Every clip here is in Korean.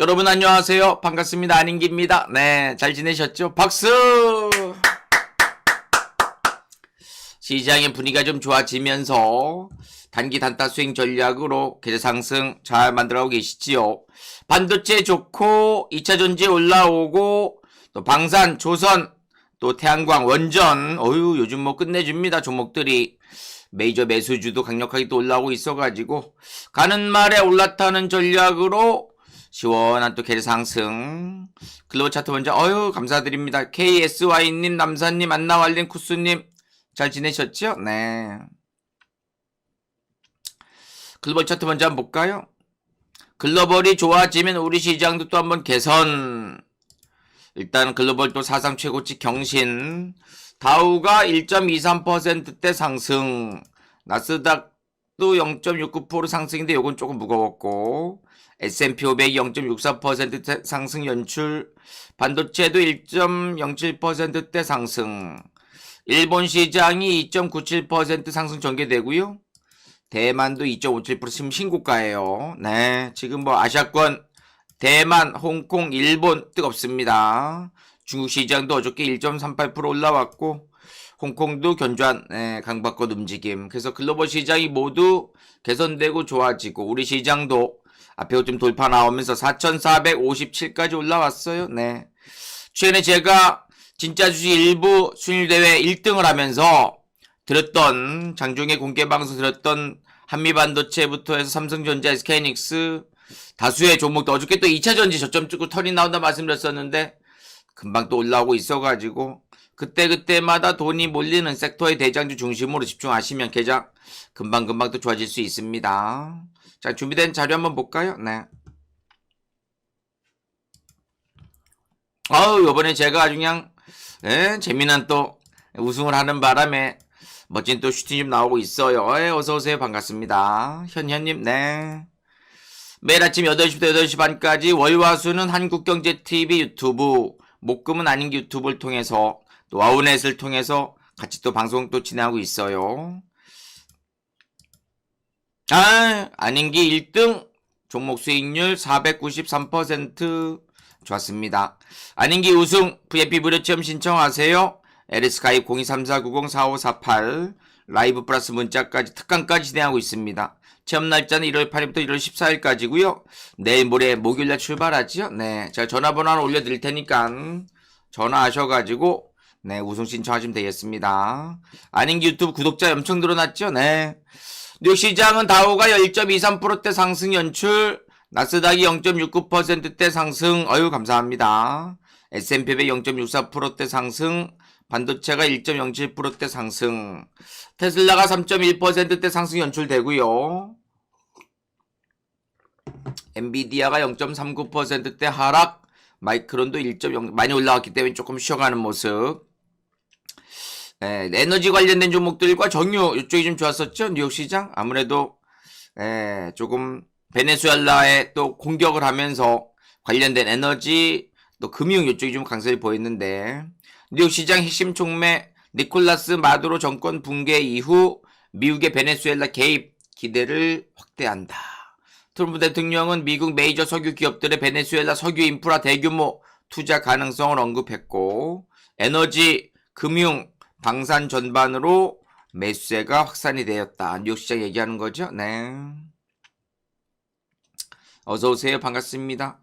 여러분 안녕하세요. 반갑습니다. 안인기입니다. 네, 잘 지내셨죠? 박수! 시장의 분위기가 좀 좋아지면서 단기 단타 수익 전략으로 계좌 상승 잘 만들어가고 계시지요. 반도체 좋고 2차 전지 올라오고 또 방산, 조선, 또 태양광, 원전 어유 요즘 뭐 끝내줍니다. 종목들이 메이저 매수주도 강력하게 또 올라오고 있어가지고 가는 말에 올라타는 전략으로 시원한 또 계좌 상승 글로벌 차트 먼저 어유 감사드립니다. KSY님, 남사님, 안나왈린, 쿠스님 잘 지내셨죠? 네. 글로벌 차트 먼저 한번 볼까요? 글로벌이 좋아지면 우리 시장도 또 한번 개선. 일단 글로벌 또 사상 최고치 경신. 다우가 1.23%대 상승. 나스닥 도0.69% 상승인데 요건 조금 무거웠고. S&P 500이 0.64%대 상승 연출. 반도체도 1.07%대 상승. 일본 시장이 2.97% 상승 전개되고요. 대만도 2.57% 지금 신고가예요. 네, 지금 뭐 아시아권 대만, 홍콩, 일본 뜨겁습니다. 중국 시장도 어저께 1.38% 올라왔고 홍콩도 견조한 네, 강박권 움직임. 그래서 글로벌 시장이 모두 개선되고 좋아지고 우리 시장도 앞에 좀 돌파 나오면서 4,457까지 올라왔어요. 네. 최근에 제가 진짜 주식 일부 순위 대회 1등을 하면서 들었던 장중에 공개 방송 들었던 한미반도체부터 해서 삼성전자, SK이닉스 다수의 종목도 어저께 또 2차 전지 저점 찍고 털이 나온다 말씀드렸었는데 금방 또 올라오고 있어가지고 그때 그때마다 돈이 몰리는 섹터의 대장주 중심으로 집중하시면 계좌 금방금방 또 좋아질 수 있습니다. 자 준비된 자료 한번 볼까요? 네. 아우 요번에 제가 아주 그냥 예, 재미난 또 우승을 하는 바람에 멋진 또 슈팅 좀 나오고 있어요. 예, 어서오세요. 반갑습니다. 현현님, 네. 매일 아침 8시부터 8시 반까지 월화수는 한국경제TV 유튜브, 목금은 아닌 게 유튜브를 통해서 또 와우넷을 통해서 같이 또 방송 또 진행하고 있어요. 아, 아닌기 1등 종목 수익률 493% 좋았습니다. 아닌기 우승 VIP 무료 체험 신청하세요. LS카이 0234904548 라이브 플러스 문자까지 특강까지 진행하고 있습니다. 체험 날짜는 1월 8일부터 1월 14일까지고요. 내일 모레 목요일날 출발하지요. 네, 제가 전화번호 하나 올려드릴 테니까 전화하셔가지고 네 우승 신청하시면 되겠습니다. 아닌기 유튜브 구독자 엄청 늘어났죠. 네. 뉴욕 시장은 다우가 1.23%대 상승 연출, 나스닥이 0.69%대 상승, 어유 감사합니다. S&P 500 0.64%대 상승, 반도체가 1.07%대 상승, 테슬라가 3.1%대 상승 연출되고요. 엔비디아가 0.39%대 하락, 마이크론도 1.0 많이 올라왔기 때문에 조금 쉬어가는 모습. 네, 에너지 관련된 종목들과 정유 이쪽이 좀 좋았었죠 뉴욕 시장 아무래도 예, 조금 베네수엘라에 또 공격을 하면서 관련된 에너지 또 금융 이쪽이 좀 강세를 보였는데 뉴욕 시장 핵심 총매 니콜라스 마두로 정권 붕괴 이후 미국의 베네수엘라 개입 기대를 확대한다. 트럼프 대통령은 미국 메이저 석유 기업들의 베네수엘라 석유 인프라 대규모 투자 가능성을 언급했고 에너지, 금융, 방산 전반으로 매수세가 확산이 되었다. 뉴욕 시장 얘기하는 거죠? 네. 어서 오세요. 반갑습니다.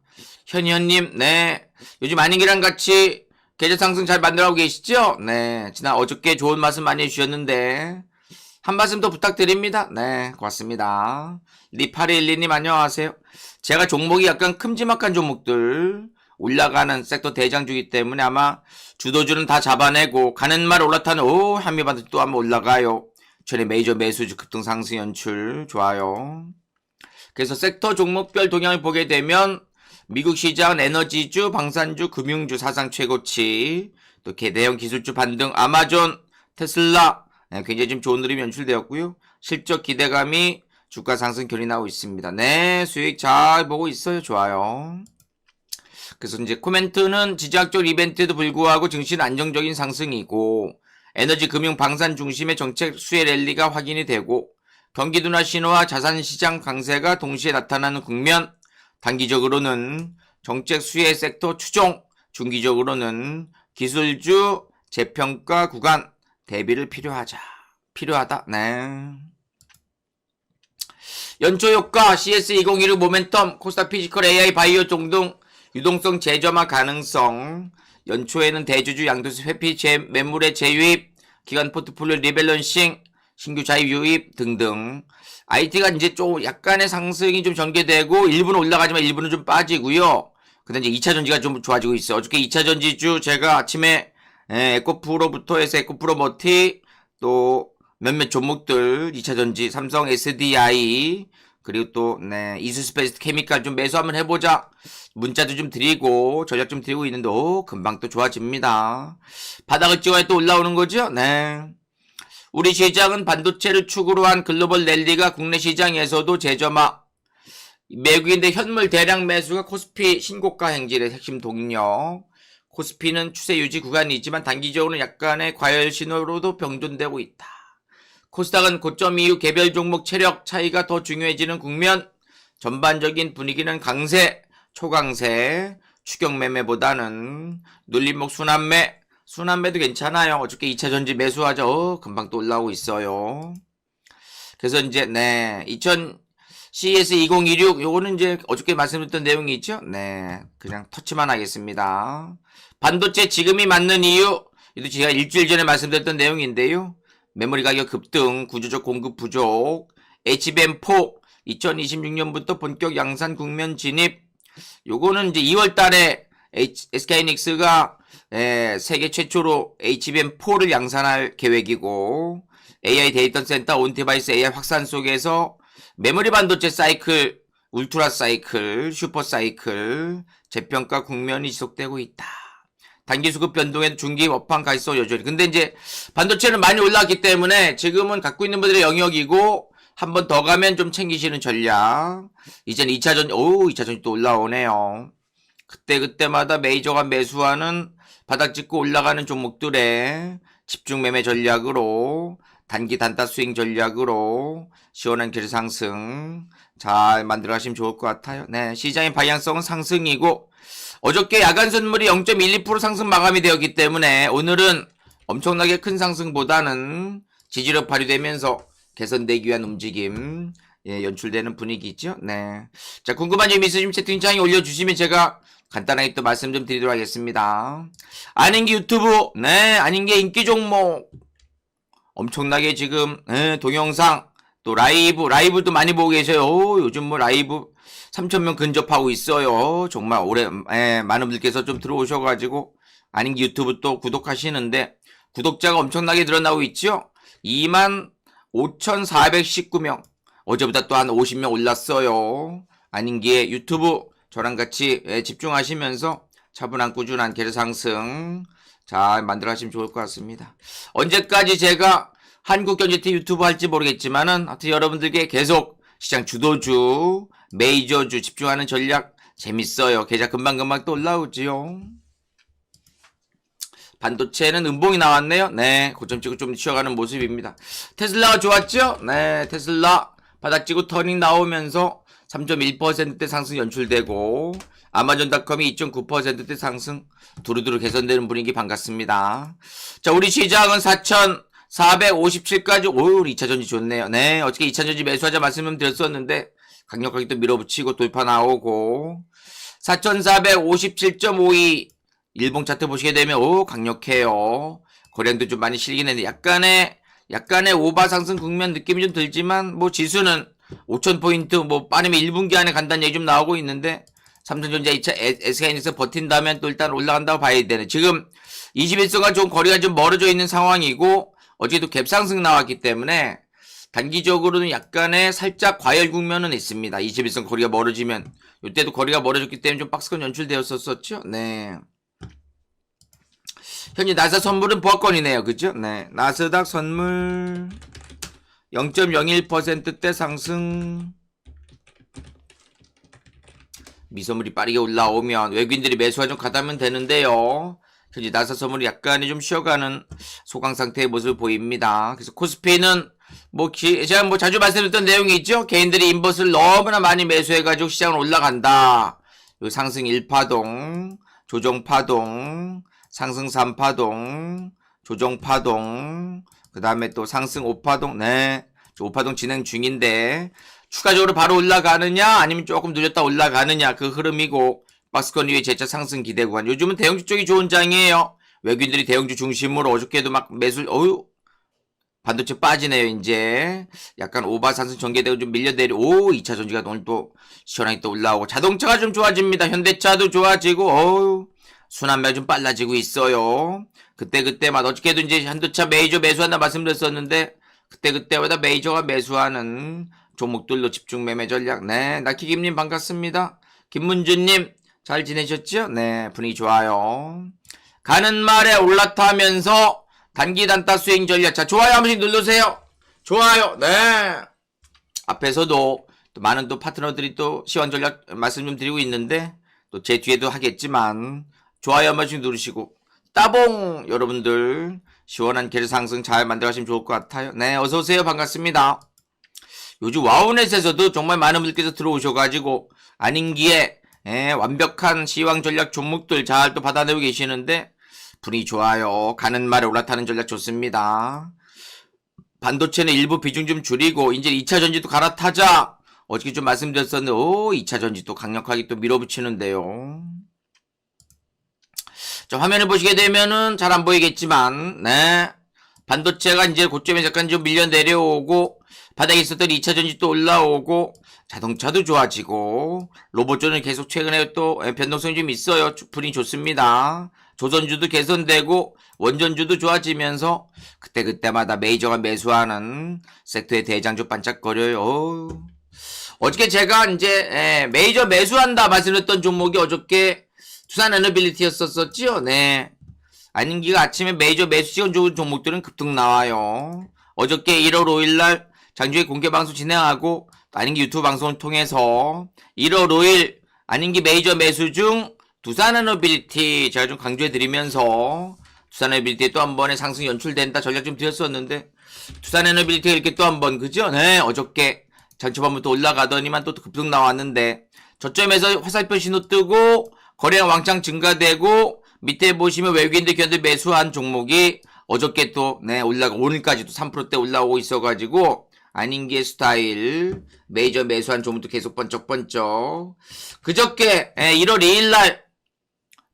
현현님, 네. 요즘 아닌기랑 같이 계좌 상승 잘 만들어가고 계시죠? 네. 지난 어저께 좋은 말씀 많이 해주셨는데, 한 말씀 더 부탁드립니다. 네. 고맙습니다. 리파리일리님 안녕하세요. 제가 종목이 약간 큼지막한 종목들, 올라가는 섹터 대장주기 때문에 아마 주도주는 다 잡아내고 가는 말 올라타는 오 한미반도 또 한번 올라가요. 전에 메이저 매수주 급등 상승 연출 좋아요. 그래서 섹터 종목별 동향을 보게 되면 미국 시장은 에너지주, 방산주, 금융주 사상 최고치, 또 대형 기술주 반등, 아마존, 테슬라 네, 굉장히 좀 좋은 흐름이 연출되었고요. 실적 기대감이 주가 상승 결이 나오고 있습니다. 네, 수익 잘 보고 있어요. 좋아요. 그래서 이제 코멘트는 지정학적 이벤트에도 불구하고 증시는 안정적인 상승이고 에너지 금융 방산 중심의 정책 수혜 랠리가 확인이 되고 경기 둔화 신호와 자산 시장 강세가 동시에 나타나는 국면 단기적으로는 정책 수혜 섹터 추종, 중기적으로는 기술주 재평가 구간 대비를 필요하자. 필요하다. 네. 연초 효과 CS2016 모멘텀 코스닥 피지컬 AI 바이오 동등 유동성 재점화 가능성 연초에는 대주주 양도세 회피 재, 매물의 재유입 기간 포트폴리오 리밸런싱 신규 자유 유입 등등 IT가 이제 좀 약간의 상승이 좀 전개되고 일부는 올라가지만 일부는 좀 빠지고요. 근데 이제 2차 전지가 좀 좋아지고 있어요. 어저께 2차 전지주 제가 아침에 에, 에코프로부터 해서 에코프로 머티 또 몇몇 종목들 2차 전지 삼성 SDI 그리고 또 네, 이수스페이스 케미칼 좀 매수 한번 해보자 문자도 좀 드리고 전략 좀 드리고 있는데 오, 금방 또 좋아집니다. 바닥을 찍어야 또 올라오는 거죠? 네. 우리 시장은 반도체를 축으로 한 글로벌 랠리가 국내 시장에서도 재점화 외국인들 현물 대량 매수가 코스피 신고가 행진의 핵심 동력. 코스피는 추세 유지 구간이지만 단기적으로는 약간의 과열 신호로도 병존되고 있다. 코스닥은 고점 이후 개별 종목 체력 차이가 더 중요해지는 국면. 전반적인 분위기는 강세, 초강세, 추격 매매보다는 눌림목 순환매, 순환매도 괜찮아요. 어저께 2차 전지 매수하자. 어, 금방 또 올라오고 있어요. 그래서 이제 네, 2000 CS 2016 요거는 이제 어저께 말씀드렸던 내용이 있죠? 네. 그냥 터치만 하겠습니다. 반도체 지금이 맞는 이유 이도 제가 일주일 전에 말씀드렸던 내용인데요. 메모리 가격 급등, 구조적 공급 부족, HBM4 2026년부터 본격 양산 국면 진입. 요거는 이제 2월 달에 SK이닉스가 세계 최초로 HBM4를 양산할 계획이고 AI 데이터 센터 온디바이스 AI 확산 속에서 메모리 반도체 사이클, 울트라 사이클, 슈퍼 사이클, 재평가 국면이 지속되고 있다. 단기 수급 변동에 중기 업황 가시성 여전히. 근데 이제 반도체는 많이 올라왔기 때문에 지금은 갖고 있는 분들의 영역이고 한 번 더 가면 좀 챙기시는 전략. 이젠 2차전, 오, 2차전이 또 올라오네요. 그때 그때마다 메이저가 매수하는 바닥 찍고 올라가는 종목들의 집중 매매 전략으로 단기 단타 스윙 전략으로 시원한 길 상승 잘 만들어 가시면 좋을 것 같아요. 네, 시장의 방향성은 상승이고 어저께 야간 선물이 0.12% 상승 마감이 되었기 때문에 오늘은 엄청나게 큰 상승보다는 지지력 발휘되면서 개선되기 위한 움직임 예, 연출되는 분위기죠. 네. 자, 궁금한 점 있으시면 채팅창에 올려주시면 제가 간단하게 또 말씀 좀 드리도록 하겠습니다. 아닌게 유튜브, 네, 아닌게 인기 종목, 엄청나게 지금 예, 동영상 또 라이브 라이브도 많이 보고 계셔요. 오, 요즘 뭐 라이브 3천명 근접하고 있어요. 정말 오래 예, 많은 분들께서 좀 들어오셔가지고 아닌 유튜브 또 구독하시는데 구독자가 엄청나게 늘어나고 있죠. 2만 5,419명 어제보다 또 한 50명 올랐어요. 아닌게 유튜브 저랑 같이 예, 집중하시면서 차분한 꾸준한 계를 상승 잘 만들어 가시면 좋을 것 같습니다. 언제까지 제가 한국경제T 유튜브 할지 모르겠지만은 하여튼 여러분들께 계속 시장 주도주, 메이저주 집중하는 전략 재밌어요. 계좌 금방금방 또 올라오지요. 반도체는 음봉이 나왔네요. 네, 고점 찍고 좀 쉬어가는 모습입니다. 테슬라가 좋았죠? 네, 테슬라 바닥 찍고 터닝 나오면서 3.1%대 상승 연출되고 아마존닷컴이 2.9%대 상승 두루두루 개선되는 분위기 반갑습니다. 자, 우리 시장은 4,457까지 오, 2차 전지 좋네요. 네, 어저께 2차 전지 매수하자 말씀을 드렸었는데 강력하게 또 밀어붙이고 돌파 나오고 4,457.52 일봉 차트 보시게 되면 오 강력해요. 거래량도 좀 많이 실긴 했는데 약간의 약간의 오바 상승 국면 느낌이 좀 들지만 뭐 지수는 5,000포인트 뭐 빠르면 1분기 안에 간다는 얘기 좀 나오고 있는데 삼성전자 2차 SK이닉스 버틴다면 또 일단 올라간다고 봐야 되네. 지금 21선과 좀 거리가 좀 멀어져 있는 상황이고 어제도 갭상승 나왔기 때문에 단기적으로는 약간의 살짝 과열 국면은 있습니다. 21선 거리가 멀어지면 이때도 거리가 멀어졌기 때문에 좀 박스권 연출되었었죠. 네. 현재 나사 선물은 보합권이네요. 그죠? 네. 나스닥 선물 0.01%대 상승. 미선물이 빠르게 올라오면 외국인들이 매수가 좀 가다면 되는데요. 현재 나사 선물이 약간의 좀 쉬어가는 소강 상태의 모습을 보입니다. 그래서 코스피는 뭐 기, 제가 뭐 자주 말씀드렸던 내용이 있죠. 개인들이 인버스를 너무나 많이 매수해가지고 시장을 올라간다. 요 상승 1파동, 조정 파동, 상승 3파동, 조정 파동, 그 다음에 또 상승 5파동, 네. 5파동 진행 중인데, 추가적으로 바로 올라가느냐, 아니면 조금 늦었다 올라가느냐, 그 흐름이고, 박스권 위에 재차 상승 기대 구간. 요즘은 대형주 쪽이 좋은 장이에요. 외국인들이 대형주 중심으로 어저께도 막 매수, 어유 반도체 빠지네요, 이제. 약간 오바 상승 전개되고 좀 밀려내리, 오, 2차 전지가 오늘 또 시원하게 또 올라오고, 자동차가 좀 좋아집니다. 현대차도 좋아지고, 어우, 순환매가 좀 빨라지고 있어요. 그때그때마다, 어저께도 이제 현대차 메이저 매수한다 말씀드렸었는데, 그때그때마다 메이저가 매수하는 종목들로 집중 매매 전략. 네, 나키김님 반갑습니다. 김문주님, 잘 지내셨죠? 네, 분위기 좋아요. 가는 말에 올라타면서 단기 단타 수익 전략. 자, 좋아요 한 번씩 눌러주세요. 좋아요. 네. 앞에서도 또 많은 또 파트너들이 또 시황 전략 말씀 좀 드리고 있는데 또 제 뒤에도 하겠지만 좋아요 한 번씩 누르시고 따봉 여러분들 시원한 계절 상승 잘 만들어가시면 좋을 것 같아요. 네, 어서 오세요. 반갑습니다. 요즘 와우넷에서도 정말 많은 분들께서 들어오셔가지고 아닌 기에 예, 완벽한 시황 전략 종목들 잘 또 받아내고 계시는데 분위기 좋아요. 가는 말에 올라타는 전략 좋습니다. 반도체는 일부 비중 좀 줄이고 이제 2차 전지도 갈아타자. 어저께 좀 말씀드렸었는데 오 2차 전지도 강력하게 또 밀어붙이는데요. 자 화면을 보시게 되면은 잘 안 보이겠지만 네 반도체가 이제 고점에 잠깐 좀 밀려 내려오고 바닥에 있었던 2차 전지 또 올라오고 자동차도 좋아지고 로봇전은 계속 최근에 또 변동성이 좀 있어요. 분이 좋습니다. 조선주도 개선되고 원전주도 좋아지면서 그때그때마다 메이저가 매수하는 섹터의 대장주 반짝거려요. 어우. 어저께 제가 이제 에, 메이저 매수한다 말씀드렸던 종목이 어저께 투산 에너빌리티였었었지요. 네. 아닌기가 아침에 메이저 매수 시간 좋은 종목들은 급등 나와요. 어저께 1월 5일 날 장주에 공개 방송 진행하고 아닌기 유튜브 방송을 통해서 1월 5일 아닌기 메이저 매수 중 두산에너빌리티 제가 좀 강조해 드리면서 두산에너빌리티 또 한 번의 상승 연출된다 전략 좀 드렸었는데 두산에너빌리티가 이렇게 또 한 번 그죠? 네 어저께 장초반부터 올라가더니만 또 급등 나왔는데 저점에서 화살표 신호 뜨고 거래량 왕창 증가되고 밑에 보시면 외국인들 견들 매수한 종목이 어저께 또 네 올라가 오늘까지도 3%대 올라오고 있어가지고 아닌게 스타일 메이저 매수한 종목도 계속 번쩍번쩍 그저께 예, 1월 2일날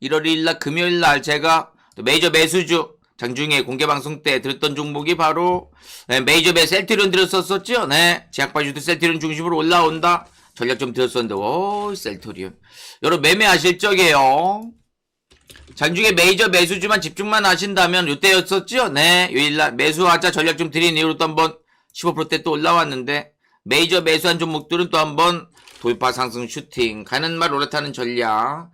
1월 2일날 금요일날 제가 또 메이저 매수주 장중에 공개방송 때 들었던 종목이 바로 예, 메이저 매 셀트리온 들었었었죠? 네 제약바주도 셀트리온 중심으로 올라온다. 전략 좀 들었었는데 오 셀트리온. 여러분 매매하실 적에요. 장중에 메이저 매수주만 집중만 하신다면 요때였었죠? 네 요일날 매수하자 전략 좀 드린 이후로 또 한번 15%대 또 올라왔는데 메이저 매수한 종목들은 또 한번 돌파 상승 슈팅 가는 말 올라타는 전략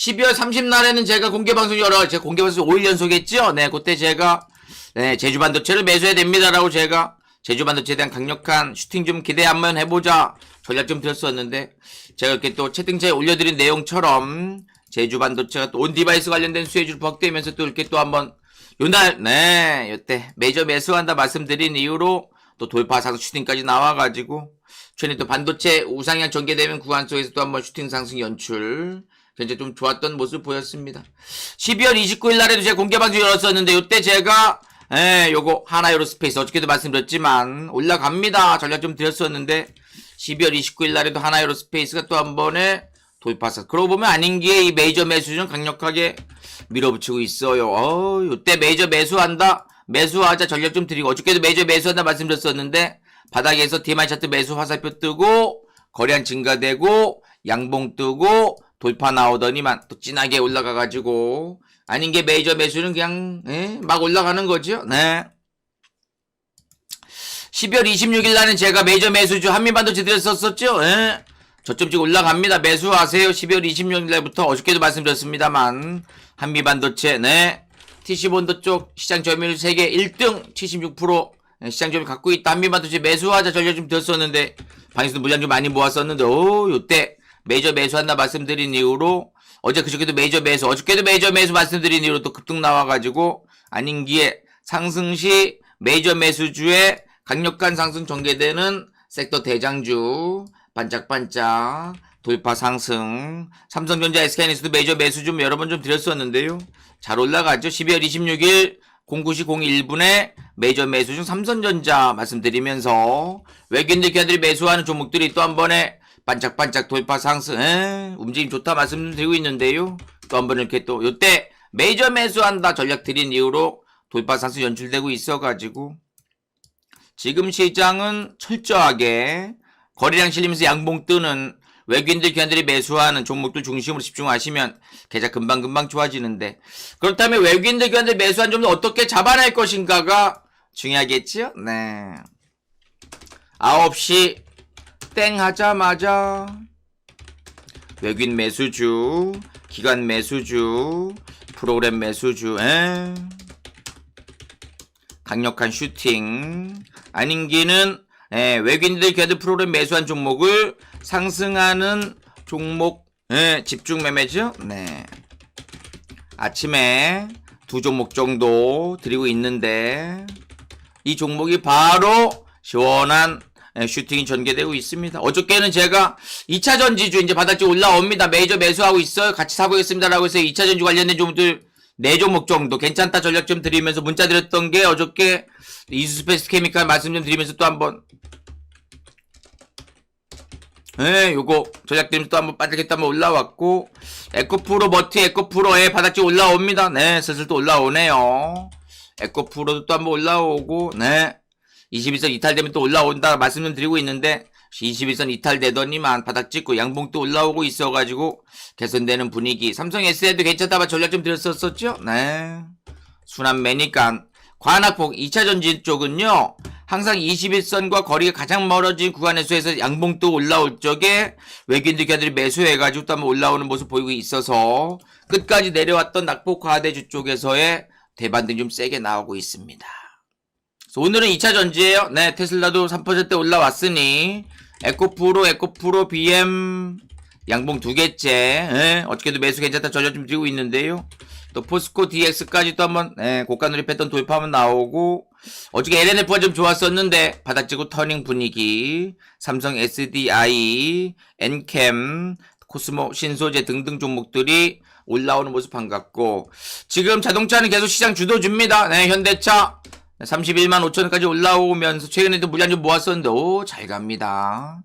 12월 30날에는 제가 공개 방송 열어 제가 공개 방송 5일 연속 했죠? 네 그때 제가 네 제주 반도체를 매수해야 됩니다라고 제가 제주 반도체에 대한 강력한 슈팅 좀 기대 한번 해보자 전략 좀 드렸었는데 제가 이렇게 또 채팅창에 올려드린 내용처럼 제주 반도체가 또 온 디바이스 관련된 수혜주를 부각되면서 또 이렇게 또 한번 요날 네 요때 메이저 매수한다 말씀드린 이후로 또 돌파 상승 슈팅까지 나와가지고 최근에 또 반도체 우상향 전개되면 구간 속에서 또 한번 슈팅 상승 연출 굉장히 좀 좋았던 모습 보였습니다. 12월 29일 날에도 제가 공개 방송 열었었는데 요때 제가 예, 요거 하나요로 스페이스 어저께도 말씀드렸지만 올라갑니다. 전략 좀 드렸었는데 12월 29일 날에도 하나요로 스페이스가 또 한 번에 돌파사. 그러고 보면 아닌 게 이 메이저 매수 좀 강력하게 밀어붙이고 있어요. 어, 요때 메이저 매수한다. 매수하자 전략 좀 드리고 어저께도 메이저 매수한다 말씀드렸었는데 바닥에서 DMI 차트 매수 화살표 뜨고 거래량 증가되고 양봉 뜨고 돌파 나오더니만 또 진하게 올라가가지고 아닌 게 메이저 매수는 그냥 예, 막 올라가는 거죠. 네. 12월 26일 날은 제가 메이저 매수주 한미반도체 드렸었었죠. 예. 저점 씩 올라갑니다. 매수하세요. 12월 26일 날부터 어저께도 말씀드렸습니다만 한미반도체 네. TC본도 쪽 시장 점유율 세계 1등 76% 시장 점유율 갖고 있다. 한미반도체 매수하자 전략 좀 들었었는데 방에서도 물량 좀 많이 모았었는데 오 요때 메이저 매수 한다 말씀드린 이후로 어제 그저께도 메이저 매수 어저께도 메이저 매수 말씀드린 이후로 또 급등 나와가지고 아닌 기에 상승 시 메이저 매수주의 강력한 상승 전개되는 섹터 대장주 반짝반짝 돌파 상승. 삼성전자 SK하이닉스도 메이저 매수 좀 여러 번 좀 드렸었는데요. 잘 올라가죠. 12월 26일 09시 01분에 메이저 매수 중 삼성전자 말씀드리면서 외국인들 기관들이 매수하는 종목들이 또 한 번에 반짝반짝 돌파 상승, 에, 움직임 좋다 말씀드리고 있는데요. 또 한 번 이렇게 또 요때 메이저 매수한다 전략 드린 이후로 돌파 상승 연출되고 있어가지고 지금 시장은 철저하게 거래량 실리면서 양봉 뜨는 외국인들 기관들이 매수하는 종목들 중심으로 집중하시면 계좌 금방금방 좋아지는데 그렇다면 외국인들 기관들이 매수한 종목 어떻게 잡아낼 것인가가 중요하겠죠? 네. 9시 땡 하자마자 외국인 매수주, 기관 매수주, 프로그램 매수주, 에? 강력한 슈팅. 아닌 기는 예, 외국인들 기관들 프로그램 매수한 종목을 상승하는 종목 예, 집중 매매죠. 네. 아침에 두 종목 정도 드리고 있는데 이 종목이 바로 시원한 예, 슈팅이 전개되고 있습니다. 어저께는 제가 2차 전지주 이제 바닥지 올라옵니다. 메이저 매수하고 있어요. 같이 사보겠습니다라고 해서 2차 전지 관련된 종목들 4종목 정도 괜찮다 전략 좀 드리면서 문자 드렸던 게 어저께 이수스페이스 케미칼 말씀 좀 드리면서 또 한번 예, 요거 전략 드리면서 또 한번 빠르겠다 한번 올라왔고 에코프로 버티 에코프로에 바닥지 올라옵니다. 네, 슬슬 또 올라오네요. 에코프로도 또 한번 올라오고 네. 21선 이탈되면 또 올라온다 말씀 좀 드리고 있는데 21선 이탈되더니만 바닥 찍고 양봉 또 올라오고 있어가지고 개선되는 분위기 삼성 S에도 괜찮다봐 전략 좀 드렸었었죠? 네 순환 매니까 관악폭 2차 전진 쪽은요 항상 21선과 거리가 가장 멀어진 구간에서 해서 양봉 또 올라올 적에 외국인들 기관들이 매수해가지고 또 한번 올라오는 모습 보이고 있어서 끝까지 내려왔던 낙폭 과대주 쪽에서의 대반등 좀 세게 나오고 있습니다. 오늘은 2차 전지예요. 네, 테슬라도 3% 올라왔으니 에코프로, 에코프로, BM 양봉 두 개째. 예, 어저께도 매수 괜찮다 전략 좀 드리고 있는데요. 또 포스코 DX까지 또 한번 예, 고가 누리 패턴 돌파하면 나오고 어저께 LNF가 좀 좋았었는데 바닥지고 터닝 분위기 삼성 SDI, 엔캠, 코스모, 신소재 등등 종목들이 올라오는 모습 반갑고 지금 자동차는 계속 시장 주도줍니다. 네, 현대차 31만 5천원까지 올라오면서 최근에도 물량 좀 모았었는데 오 잘 갑니다.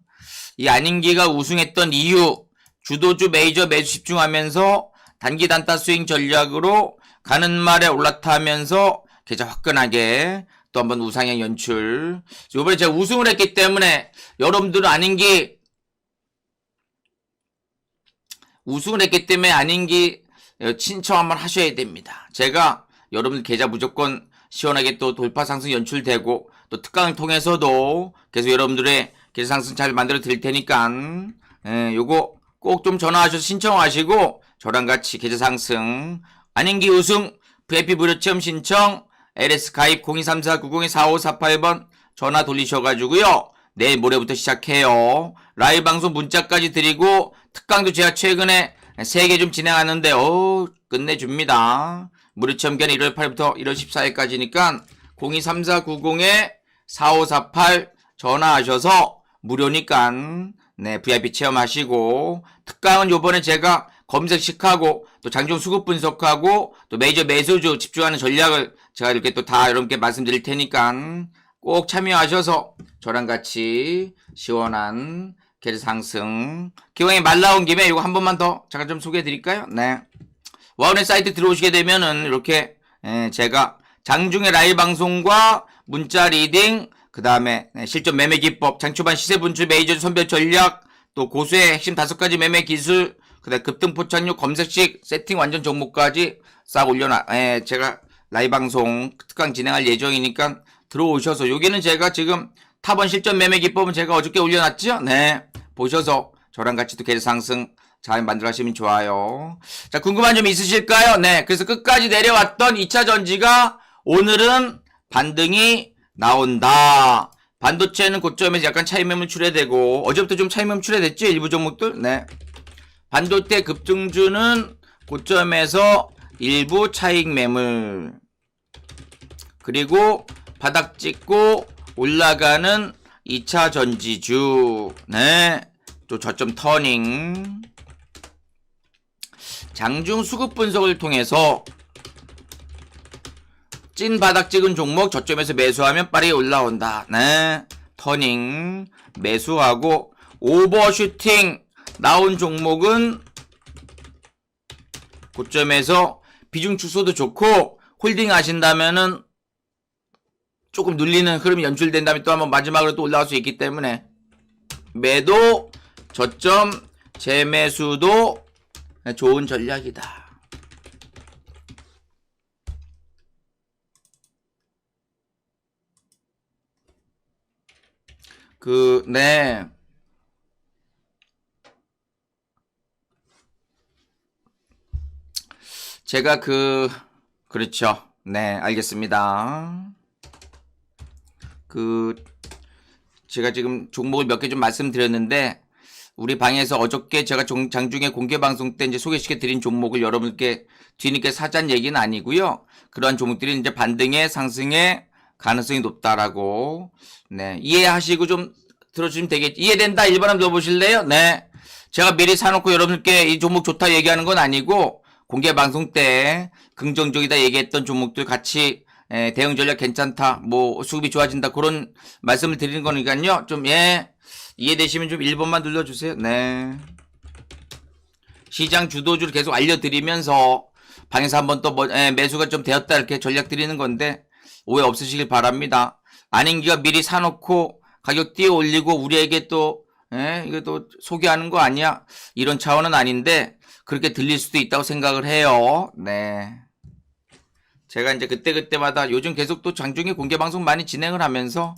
이 안인기가 우승했던 이유 주도주 메이저 매수 집중하면서 단기 단타 스윙 전략으로 가는 말에 올라타면서 계좌 화끈하게 또 한번 우상향 연출. 이번에 제가 우승을 했기 때문에 여러분들은 안인기 우승을 했기 때문에 안인기 신청 한번 하셔야 됩니다. 제가 여러분들 계좌 무조건 시원하게 또 돌파 상승 연출되고 또 특강을 통해서도 계속 여러분들의 계좌 상승 잘 만들어 드릴 테니까 예, 요거 꼭 좀 전화하셔서 신청하시고 저랑 같이 계좌 상승 안인기 우승 VIP 무료 체험 신청 LS 가입 023490-4548번 전화 돌리셔가지고요. 내일 모레부터 시작해요. 라이브 방송 문자까지 드리고 특강도 제가 최근에 세 개 좀 진행하는데 어 끝내줍니다 무료 체험 기간 1월 8일부터 1월 14일까지니까 023490-4548 전화하셔서 무료니까 네 VIP 체험하시고 특강은 요번에 제가 검색식하고 또 장중 수급 분석하고 또 메이저 매수주 집중하는 전략을 제가 이렇게 또 다 여러분께 말씀드릴 테니까 꼭 참여하셔서 저랑 같이 시원한 계좌 상승 기왕에 말 나온 김에 이거 한 번만 더 잠깐 좀 소개해 드릴까요? 네. 와운의 사이트 들어오시게 되면은 이렇게 예, 제가 장중의 라이브 방송과 문자 리딩 그 다음에 실전 매매 기법 장초반 시세 분출 메이저 선별 전략 또 고수의 핵심 다섯 가지 매매 기술 그 다음 급등 포착률 검색식 세팅 완전 종목까지 싹 올려놔 예, 제가 라이브 방송 특강 진행할 예정이니까 들어오셔서 여기는 제가 지금 타번 실전 매매 기법은 제가 어저께 올려놨죠? 네. 보셔서 저랑 같이 또 계좌 상승 잘 만들어 하시면 좋아요. 자, 궁금한 점 있으실까요? 네. 그래서 끝까지 내려왔던 2차 전지가 오늘은 반등이 나온다. 반도체는 고점에서 약간 차이 매물 출해되고 어제부터 좀 차이 매물 출해됐죠? 일부 종목들. 네. 반도체 급등주는 고점에서 일부 차익 매물 그리고 바닥 찍고 올라가는 2차 전지주. 네. 또 저점 터닝 장중 수급 분석을 통해서 찐 바닥 찍은 종목 저점에서 매수하면 빠르게 올라온다. 네. 터닝 매수하고 오버슈팅 나온 종목은 고점에서 비중 축소도 좋고 홀딩 하신다면은 조금 눌리는 흐름이 연출된 다음에 또 한번 마지막으로 또 올라갈 수 있기 때문에 매도 저점 재매수도 좋은 전략이다. 그, 네. 제가 그, 그렇죠. 네, 알겠습니다. 그, 제가 지금 종목을 몇 개 좀 말씀드렸는데, 우리 방에서 어저께 제가 종- 장중에 공개 방송 때 이제 소개시켜 드린 종목을 여러분께 뒤늦게 사잔 얘기는 아니고요. 그러한 종목들이 이제 반등의 상승의 가능성이 높다라고 네 이해하시고 좀 들어주시면 되겠 이해된다 1번 한번 넣어보실래요? 네 제가 미리 사놓고 여러분께 이 종목 좋다 얘기하는 건 아니고 공개 방송 때 긍정적이다 얘기했던 종목들 같이 에, 대응 전략 괜찮다 뭐 수급이 좋아진다 그런 말씀을 드리는 거니까요 좀 예 이해되시면 좀 1번만 눌러주세요 네 시장 주도주를 계속 알려드리면서 방에서 한번 또 뭐, 예, 매수가 좀 되었다 이렇게 전략 드리는 건데 오해 없으시길 바랍니다. 아닌기가 미리 사놓고 가격 띄어 올리고 우리에게 또 예, 이거 또 소개하는 거 아니야? 이런 차원은 아닌데 그렇게 들릴 수도 있다고 생각을 해요. 네. 제가 이제 그때그때마다 요즘 계속 또 장중에 공개 방송 많이 진행을 하면서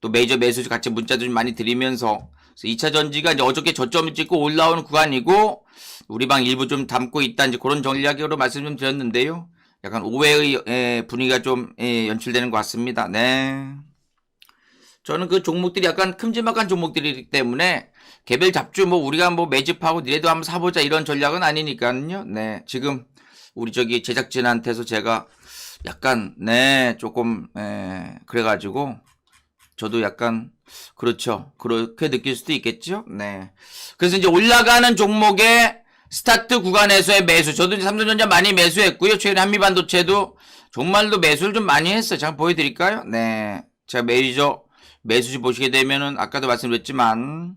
또 메이저 매수 같이 문자도 좀 많이 드리면서 2차 전지가 이제 어저께 저점을 찍고 올라오는 구간이고 우리 방 일부 좀 담고 있다 이제 그런 전략으로 말씀 좀 드렸는데요. 약간 오해의 예, 분위기가 좀 예, 연출되는 것 같습니다. 네. 저는 그 종목들이 약간 큼지막한 종목들이기 때문에 개별 잡주 뭐 우리가 뭐 매집하고 니네도 한번 사보자 이런 전략은 아니니까요. 네. 지금 우리 저기 제작진한테서 제가 약간 네 조금 예, 그래가지고 저도 약간 그렇죠. 그렇게 느낄 수도 있겠죠. 네. 그래서 이제 올라가는 종목의 스타트 구간에서의 매수. 저도 이제 삼성전자 많이 매수했고요. 최근에 한미반도체도 정말로 매수를 좀 많이 했어요. 잠깐 보여드릴까요? 네. 제가 메이저 매수지 보시게 되면은 아까도 말씀드렸지만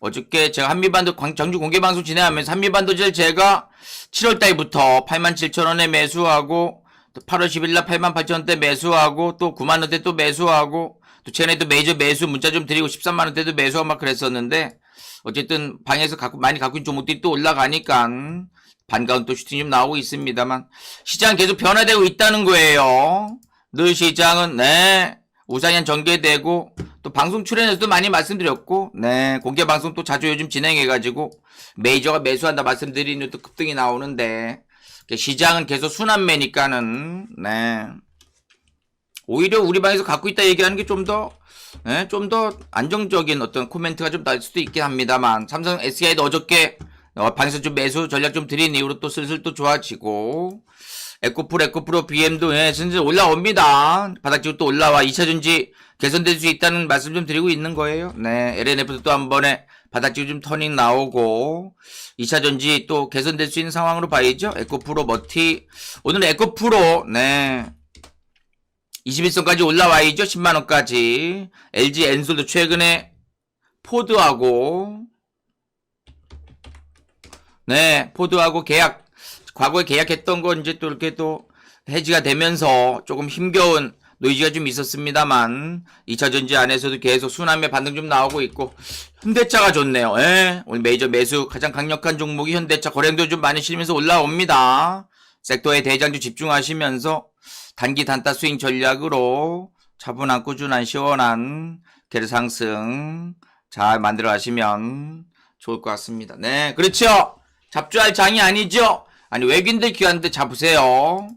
어저께 제가 한미반도 광- 정주 공개 방송 진행하면서 한미반도체를 제가 7월 달부터 87,000원에 매수하고 또 8월 10일 날 88,000원대 매수하고 또 9만 원대 또 매수하고 또 쟤네도 메이저 매수 문자 좀 드리고 13만 원대도 매수하고 막 그랬었는데 어쨌든 방에서 갖고 많이 갖고 있는 종목들이 또 올라가니까 반가운 또 슈팅이 좀 나오고 있습니다만 시장 계속 변화되고 있다는 거예요. 늘 시장은 네 우상향 전개되고 또 방송 출연에서도 많이 말씀드렸고 네 공개 방송 또 자주 요즘 진행해가지고 메이저가 매수한다 말씀드리는 또 급등이 나오는데 시장은 계속 순환매니까는 네 오히려 우리 방에서 갖고 있다 얘기하는 게 좀더 예, 좀더 안정적인 어떤 코멘트가 좀 날 수도 있긴 합니다만 삼성 SK도 어저께 어, 방에서 좀 매수 전략 좀 드린 이후로 또 슬슬 또 좋아지고 에코풀 에코프로 BM도 예, 슬슬 올라옵니다. 바닥지고 또 올라와 2차 전지 개선될 수 있다는 말씀 좀 드리고 있는 거예요. 네, LNF도 또 한 번에 바닥지고 좀 터닝 나오고 2차 전지 또 개선될 수 있는 상황으로 봐야죠. 에코프로 머티 오늘 에코프로 네 21선까지 올라와야죠. 10만원까지. LG 엔솔도 최근에 포드하고, 네, 포드하고 계약, 과거에 계약했던 건 이제 또 이렇게 또 해지가 되면서 조금 힘겨운 노이즈가 좀 있었습니다만, 2차 전지 안에서도 계속 순환매 반등 좀 나오고 있고, 현대차가 좋네요. 예. 오늘 메이저 매수 가장 강력한 종목이 현대차 거래량도 좀 많이 실면서 올라옵니다. 섹터에 대장주 집중하시면서 단기 단타 스윙 전략으로 차분한 꾸준한 시원한 계를 상승 잘 만들어 가시면 좋을 것 같습니다. 네, 그렇죠. 잡주할 장이 아니죠. 아니 외국인들 귀한데 잡으세요.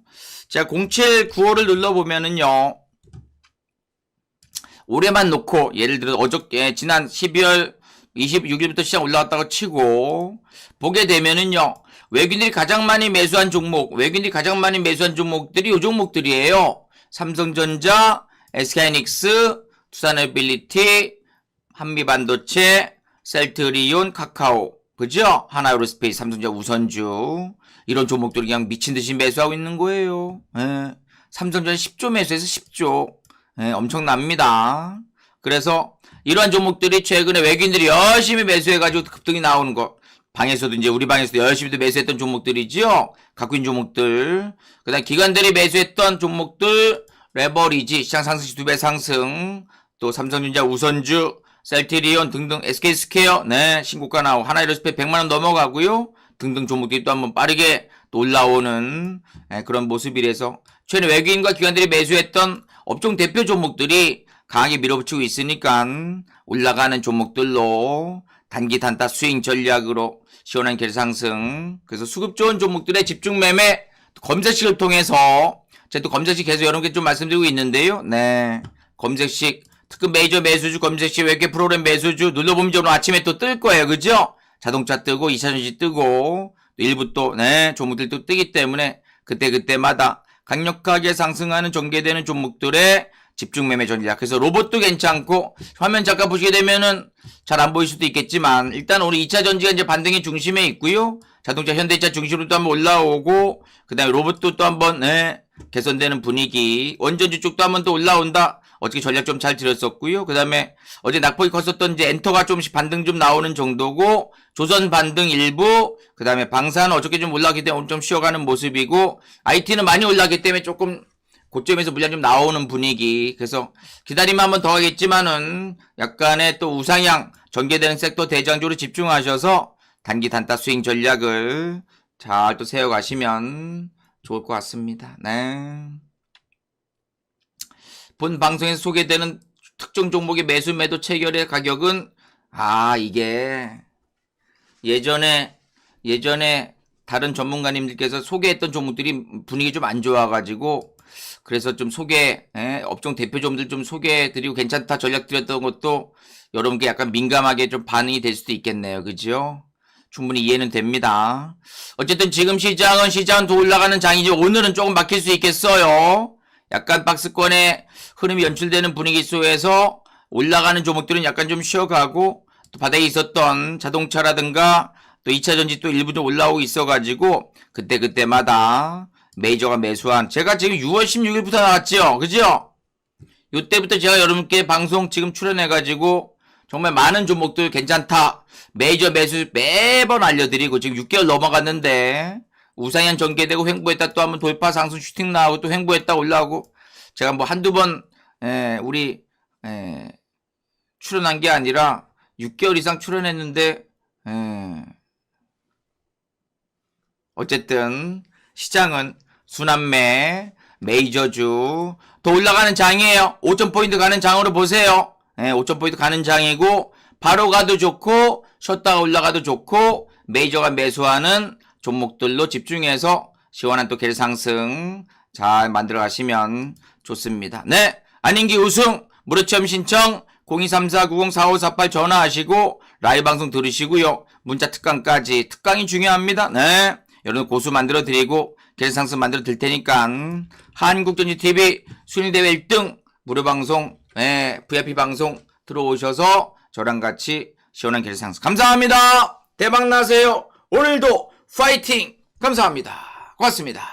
제가 0795를 눌러보면은요. 올해만 놓고 예를 들어 어저께 지난 12월 26일부터 시장 올라왔다고 치고 보게 되면은요. 외국인들이 가장 많이 매수한 종목, 외국인들이 가장 많이 매수한 종목들이 요 종목들이에요. 삼성전자, SK하이닉스, 투산에빌리티, 한미반도체, 셀트리온, 카카오, 그죠? 하나에로스페이스, 삼성전자, 우선주 이런 종목들이 그냥 미친 듯이 매수하고 있는 거예요. 예. 삼성전자 10조 매수해서 10조. 예, 엄청납니다. 그래서 이러한 종목들이 최근에 외국인들이 열심히 매수해가지고 급등이 나오는 거. 방에서도 이제 우리 방에서도 열심히 매수했던 종목들이지요. 갖고 있는 종목들. 그 다음 기관들이 매수했던 종목들. 레버리지, 시장 상승시 두 배 상승. 또 삼성전자 우선주, 셀트리온 등등, SK스퀘어, 네, 신고가 나오고, 하나이로스페 100만 원 넘어가고요. 등등 종목들이 또 한번 빠르게 또 올라오는 예, 그런 모습이라서 최근에 외국인과 기관들이 매수했던 업종 대표 종목들이 강하게 밀어붙이고 있으니까 올라가는 종목들로 단기 단타 스윙 전략으로 시원한 계상승 그래서 수급 좋은 종목들의 집중 매매 검색식을 통해서 제가 또 검색식 계속 여러분께 좀 말씀드리고 있는데요. 네. 검색식 특급 메이저 매수주 검색식 외계 프로그램 매수주 눌러보면 오늘 아침에 또 뜰 거예요. 그죠? 자동차 뜨고 2차 전지 뜨고 또 일부 또 네, 종목들도 뜨기 때문에 그때그때마다 강력하게 상승하는 전개되는 종목들의 집중 매매 전략. 그래서 로봇도 괜찮고 화면 잠깐 보시게 되면은 잘 안 보일 수도 있겠지만 일단 오늘 2차 전지가 이제 반등의 중심에 있고요. 자동차 현대차 중심으로 또 한번 올라오고 그다음에 로봇도 또 한번 네, 개선되는 분위기. 원전주 쪽도 한번 또 올라온다. 어떻게 전략 좀 잘 들었었고요. 그다음에 어제 낙폭이 컸었던 이제 엔터가 조금씩 반등 좀 나오는 정도고 조선 반등 일부 그다음에 방사는 어저께 좀 올라가기 때문에 오늘 좀 쉬어가는 모습이고 IT는 많이 올라가기 때문에 조금 고점에서 물량 좀 나오는 분위기. 그래서 기다리면 한번 더 하겠지만은 약간의 또 우상향 전개되는 섹터 대장주로 집중하셔서 단기 단타 스윙 전략을 잘 또 세워가시면 좋을 것 같습니다. 네. 본 방송에서 소개되는 특정 종목의 매수 매도 체결의 가격은 아 이게 예전에 예전에 다른 전문가님들께서 소개했던 종목들이 분위기 좀 안 좋아가지고 그래서 좀 소개 예, 업종 대표 종목들 좀 소개해드리고 괜찮다 전략 드렸던 것도 여러분께 약간 민감하게 좀 반응이 될 수도 있겠네요, 그죠? 충분히 이해는 됩니다. 어쨌든 지금 시장은 시장은 더 올라가는 장이지 오늘은 조금 막힐 수 있겠어요. 약간 박스권에 흐름이 연출되는 분위기 속에서 올라가는 종목들은 약간 좀 쉬어가고 또 바닥에 있었던 자동차라든가 또 2차 전지 또 일부 좀 올라오고 있어가지고 그때 그때마다 메이저가 매수한 제가 지금 6월 16일부터 나왔죠, 그죠? 요때부터 제가 여러분께 방송 지금 출연해가지고 정말 많은 종목들 괜찮다. 메이저 매수 매번 알려드리고 지금 6개월 넘어갔는데 우상향 전개되고 횡보했다 또 한번 돌파 상승 슈팅 나오고 또 횡보했다 올라오고 제가 뭐 한두 번 에, 우리 에, 출연한 게 아니라 6개월 이상 출연했는데 에, 어쨌든 시장은 순환매 메이저주 더 올라가는 장이에요 5.0포인트 가는 장으로 보세요 예, 5.0포인트 가는 장이고 바로 가도 좋고 쉬었다가 올라가도 좋고 메이저가 매수하는 종목들로 집중해서 시원한 또 계상승 잘 만들어 가시면 좋습니다. 네. 안인기 우승 무료 체험 신청 0234904548 전화하시고 라이브 방송 들으시고요. 문자 특강까지 특강이 중요합니다. 네. 여러분 고수 만들어 드리고 계상승 만들어 드릴 테니까 한국전지 TV 순위 대회 1등 무료 방송 네, VIP 방송 들어오셔서 저랑 같이 시원한 계상승 감사합니다. 대박 나세요. 오늘도 파이팅! 감사합니다. 고맙습니다.